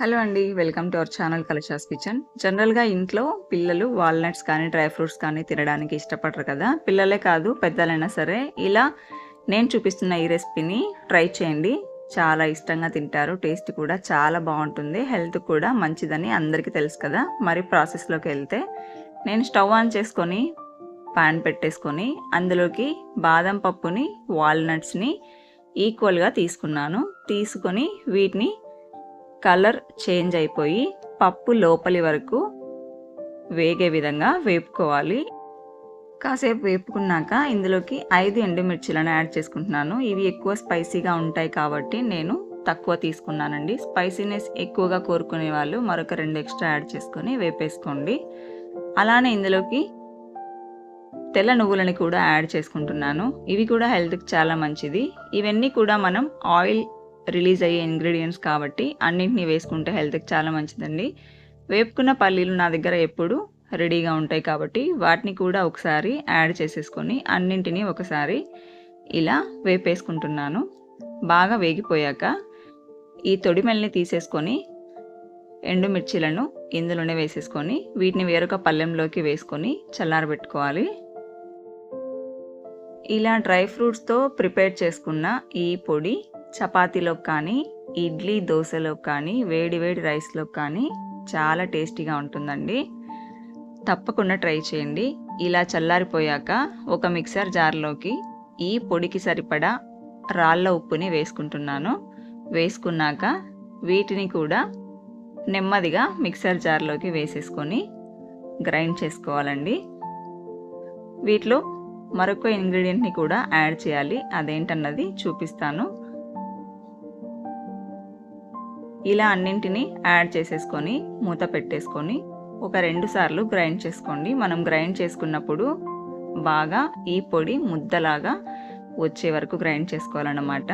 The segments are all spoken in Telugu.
హలో అండి welcome to our channel Kalasha's kitchen. జనరల్గా ఇంట్లో పిల్లలు వాల్నట్స్ కానీ డ్రై ఫ్రూట్స్ కానీ తినడానికి ఇష్టపడరు కదా. పిల్లలే కాదు పెద్దలైనా సరే ఇలా నేను చూపిస్తున్న ఈ రెసిపీని ట్రై చేయండి. చాలా ఇష్టంగా తింటారు టేస్ట్ కూడా చాలా బాగుంటుంది హెల్త్ కూడా మంచిదని అందరికీ తెలుసు కదా. మరి ప్రాసెస్లోకి వెళ్తే నేను స్టవ్ ఆన్ చేసుకొని పాన్ పెట్టేసుకొని అందులోకి బాదం పప్పుని వాల్నట్స్ని ఈక్వల్గా తీసుకున్నాను. తీసుకొని వీటిని కలర్ చేంజ్ అయిపోయి పప్పు లోపలి వరకు వేగే విధంగా వేపుకోవాలి. కాసేపు వేపుకున్నాక ఇందులోకి ఐదు ఎండుమిర్చిలను యాడ్ చేసుకుంటున్నాను. ఇవి ఎక్కువ స్పైసీగా ఉంటాయి కాబట్టి నేను తక్కువ తీసుకున్నానండి. స్పైసీనెస్ ఎక్కువగా కోరుకునే వాళ్ళు మరొక రెండు ఎక్స్ట్రా యాడ్ చేసుకొని వేపేసుకోండి. అలానే ఇందులోకి తెల్ల నువ్వులని కూడా యాడ్ చేసుకుంటున్నాను. ఇవి కూడా హెల్త్కి చాలా మంచిది. ఇవన్నీ కూడా మనం ఆయిల్ రిలీజ్ అయ్యే ఇంగ్రీడియంట్స్ కాబట్టి అన్నింటినీ వేసుకుంటే హెల్త్కి చాలా మంచిదండి. వేపుకున్న పల్లీలు నా దగ్గర ఎప్పుడు రెడీగా ఉంటాయి కాబట్టి వాటిని కూడా ఒకసారి యాడ్ చేసేసుకొని అన్నింటినీ ఒకసారి ఇలా వేపేసుకుంటున్నాను. బాగా వేగిపోయాక ఈ తొడిమెల్ని తీసేసుకొని ఎండుమిర్చిలను ఇందులోనే వేసేసుకొని వీటిని వేరొక పళ్ళెంలోకి వేసుకొని చల్లారబెట్టుకోవాలి. ఇలా డ్రై ఫ్రూట్స్తో ప్రిపేర్ చేసుకున్న ఈ పొడి చపాతీలో కానీ ఇడ్లీ దోశలో కానీ వేడి వేడి రైస్లో కానీ చాలా టేస్టీగా ఉంటుందండి. తప్పకుండా ట్రై చేయండి. ఇలా చల్లారిపోయాక ఒక మిక్సర్ జార్లోకి ఈ పొడికి సరిపడా రాళ్ళ ఉప్పుని వేసుకుంటున్నాను. వేసుకున్నాక వీటిని కూడా నెమ్మదిగా మిక్సర్ జార్లోకి వేసేసుకొని గ్రైండ్ చేసుకోవాలండి. వీటిలో మరొక ఇంగ్రీడియంట్ని కూడా యాడ్ చేయాలి. అదేంటన్నది చూపిస్తాను. ఇలా అన్నింటినీ యాడ్ చేసేసుకొని మూత పెట్టేసుకొని ఒక రెండు సార్లు గ్రైండ్ చేసుకోండి. మనం గ్రైండ్ చేసుకున్నప్పుడు బాగా ఈ పొడి ముద్దలాగా వచ్చే వరకు గ్రైండ్ చేసుకోవాలన్నమాట.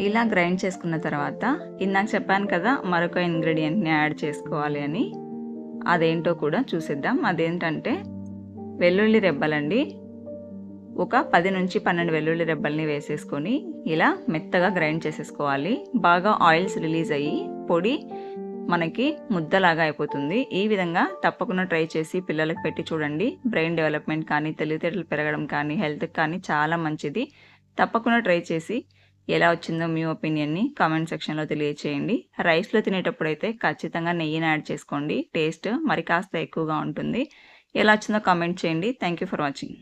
ఇలా గ్రైండ్ చేసుకున్న తర్వాత ఇందాక చెప్పాను కదా మరొక ఇంగ్రీడియంట్ని యాడ్ చేసుకోవాలి అని. అదేంటో కూడా చూసేద్దాం. అదేంటంటే వెల్లుల్లి రెబ్బలండి. ఒక పది నుంచి పన్నెండు వెల్లుల్లి రెబ్బల్ని వేసేసుకొని ఇలా మెత్తగా గ్రైండ్ చేసేసుకోవాలి. బాగా ఆయిల్స్ రిలీజ్ అయ్యి పొడి మనకి ముద్దలాగా అయిపోతుంది. ఈ విధంగా తప్పకుండా ట్రై చేసి పిల్లలకు పెట్టి చూడండి. బ్రెయిన్ డెవలప్మెంట్ కానీ తెలివితేటలు పెరగడం కానీ హెల్త్కి కానీ చాలా మంచిది. తప్పకుండా ట్రై చేసి ఎలా వచ్చిందో మీ ఒపీనియన్ని కామెంట్ సెక్షన్లో తెలియచేయండి. రైస్లో తినేటప్పుడు అయితే ఖచ్చితంగా నెయ్యిని యాడ్ చేసుకోండి. టేస్ట్ మరి కాస్త ఎక్కువగా ఉంటుంది. ఎలా వచ్చిందో కామెంట్ చేయండి. Thank you for watching